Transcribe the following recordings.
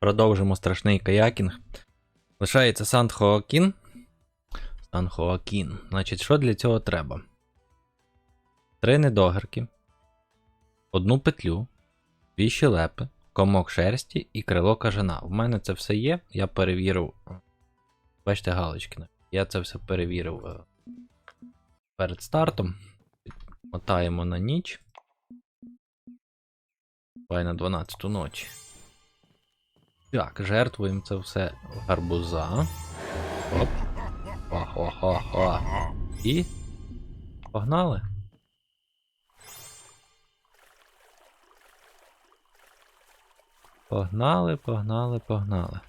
Продовжимо страшний каякінг. Лишається Сан Хоакін. Сан Хоакін. Значить, що для цього треба? Три недогірки, одну петлю, дві щелепи, комок шерсті і крило кажана. У мене це все є. Я перевірив. Бачите, галочки. Я це все перевірив е, перед стартом. Мотаємо на ніч. Давай на 12 ночі. Так, жертвуємо це все гарбуза. Оп. Хо-хо-хо-хо. І. Погнали. Погнали, погнали, погнали.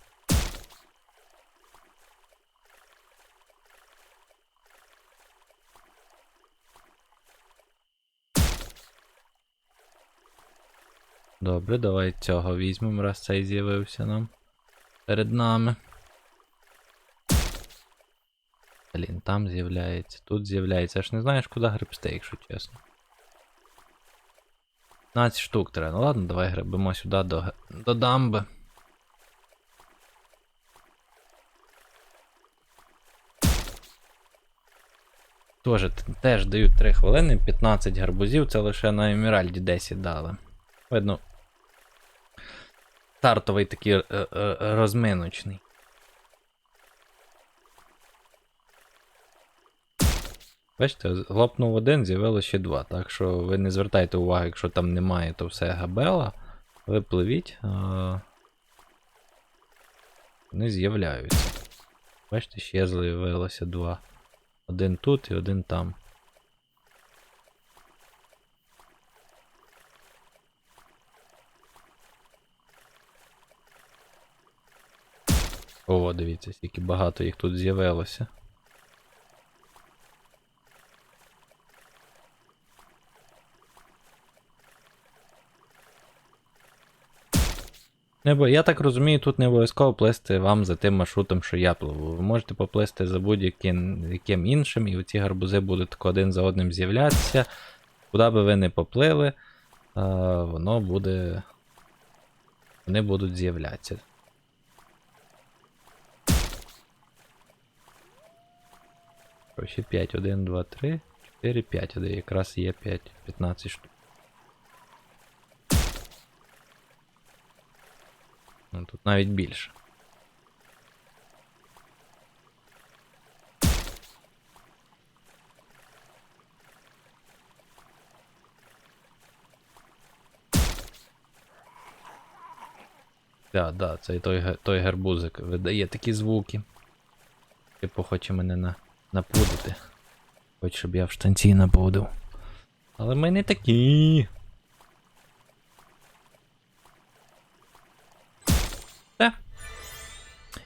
Добре, давай цього візьмемо, раз цей з'явився нам перед нами. Блін, там з'являється, тут з'являється. Аж не знаєш, куди гребсти, якщо чесно. 15 штук треба. Ну ладно, давай гребемо сюди до, до дамби. Тоже теж дають 3 хвилини, 15 гарбузів, це лише на Еміральді 10 дали. Видно. Стартовий такий е, е, е, розминочний. Бачите, лопнув один, з'явилося ще два. Так що ви не звертайте уваги, якщо там немає, то все габела. Ви пливіть. А... Вони з'являються. Бачите, ще з'явилося два. Один тут і один там. О, дивіться, скільки багато їх тут з'явилося. Не, бо я так розумію, тут не обов'язково плисти вам за тим маршрутом, що я пливу. Ви можете поплисти за будь-яким іншим, і ці гарбузи будуть тако один за одним з'являтися. Куди би ви не поплили, воно буде. Вони будуть з'являтися. Ще 5, 1, 2, 3, 4, 5, де якраз є 5, 15 штук. Ну, тут навіть більше. Да, да, це той, той гарбузик видає такі звуки. Типу хоче мене на, напудити. Хоче, щоб я в штанці напудив. Але ми не такі. Все.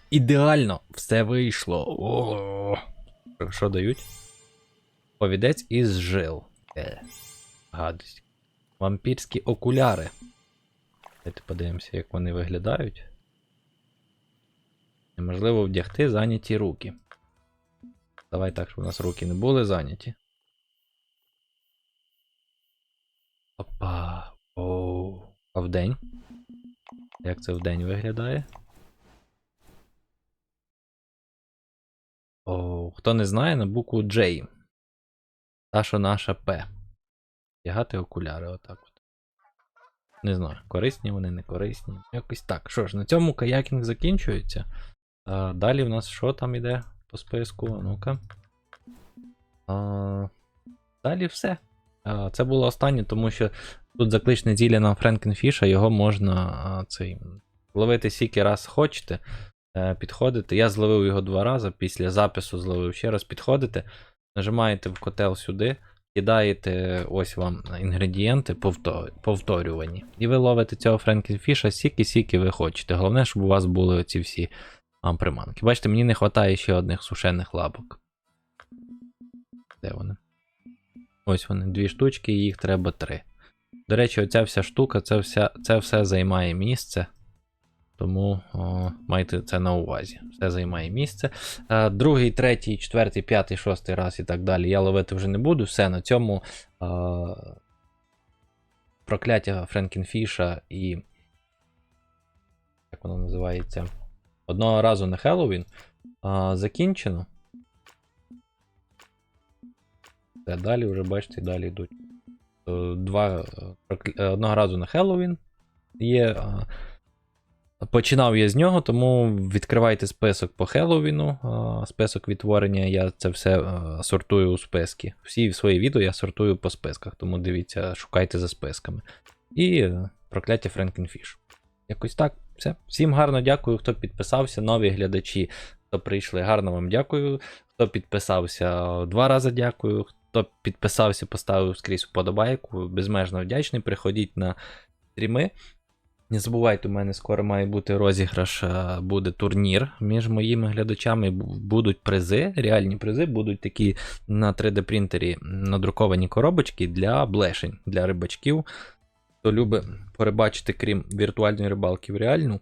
Ідеально все вийшло. О! Що дають? Повідець із жил. Е, гадость. Вампірські окуляри. Давайте подивимося, як вони виглядають. Неможливо вдягти зайняті руки. Давай так, щоб у нас руки не були зайняті. Опа. Оу. А вдень? Як це вдень виглядає? О, хто не знає, на букву J. Та, що наша П. Вдягати окуляри отак от. Не знаю, корисні вони, не корисні. Якось так. Що ж, на цьому каякінг закінчується. А, далі в нас що там іде по списку? Ну-ка. А, далі все. А, це було останнє, тому що тут закличне зілля на Френкенфіша, його можна а, цей, ловити скільки раз хочете. е, Підходите. Я зловив його два рази, після запису зловив ще раз. Підходите, нажимаєте в котел сюди, кидаєте ось вам інгредієнти повторювані. І ви ловите цього Френкенфіша скільки-скільки ви хочете. Головне, щоб у вас були оці всі а, приманки. Бачите, мені не вистачає ще одних сушених лапок. Де вони? Ось вони, дві штучки, і їх треба три. До речі, оця вся штука, це, вся, це все займає місце. Тому о, майте це на увазі. Все займає місце. Е, другий, третій, четвертий, п'ятий, шостий раз і так далі. Я ловити вже не буду. Все на цьому е, прокляття Френкенфіша і. Як воно називається. Одного разу на Хеллоуін. А, закінчено. Це далі вже бачите, далі йдуть. Е, Два е, е, одного разу на Хеллоуін є. Починав я з нього, тому відкривайте список по Хеллоуіну, а, список відтворення. Я це все сортую у списки. Всі свої відео я сортую по списках, тому дивіться, шукайте за списками. І прокляття Френкенфіш. Якось так. Все. Всім гарно дякую, хто підписався, нові глядачі, хто прийшли. Гарно вам дякую. Хто підписався, два рази дякую. Хто підписався, поставив скрізь вподобайку. Безмежно вдячний. Приходіть на стріми. Не забувайте, у мене скоро має бути розіграш, е, буде турнір між моїми глядачами. Будуть призи, реальні призи, будуть такі на 3D принтері надруковані коробочки для блешень, для рибачків. Хто любить порибачити, крім віртуальної рибалки в реальну.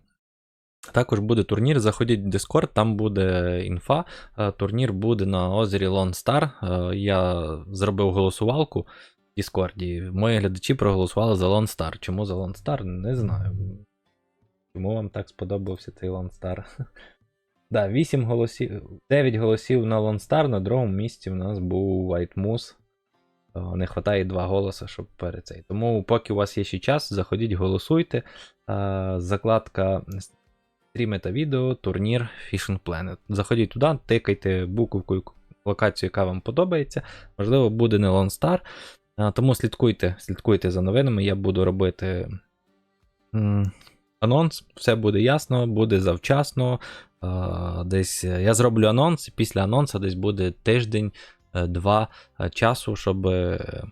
Також буде турнір. Заходіть в Discord, там буде інфа. Е, Турнір буде на озері Lone Star. Е, Я зробив голосувалку в Діскорді. Мої глядачі проголосували за Lone Star. Чому за Lone Star? Не знаю. Чому вам так сподобався цей Lone Star? Да, 8 голосів, 9 голосів на Lone Star, на другому місці в нас був White Moose. Е, Не вистачає 2 голоси, щоб перед цей. Тому, поки у вас є ще час, заходіть, голосуйте. Е, Закладка стріми та відео, турнір Fishing Planet. Заходіть туди, тикайте буковкою локацію, яка вам подобається. Можливо, буде не Lone Star. Е, Тому слідкуйте, слідкуйте за новинами. Я буду робити анонс, все буде ясно, буде завчасно. Десь я зроблю анонс, і після анонсу десь буде тиждень-два часу, щоб е,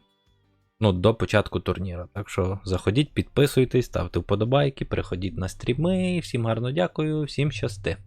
ну, до початку турніру. Так що заходіть, підписуйтесь, ставте вподобайки, приходіть на стріми. Всім гарно дякую, всім щасти.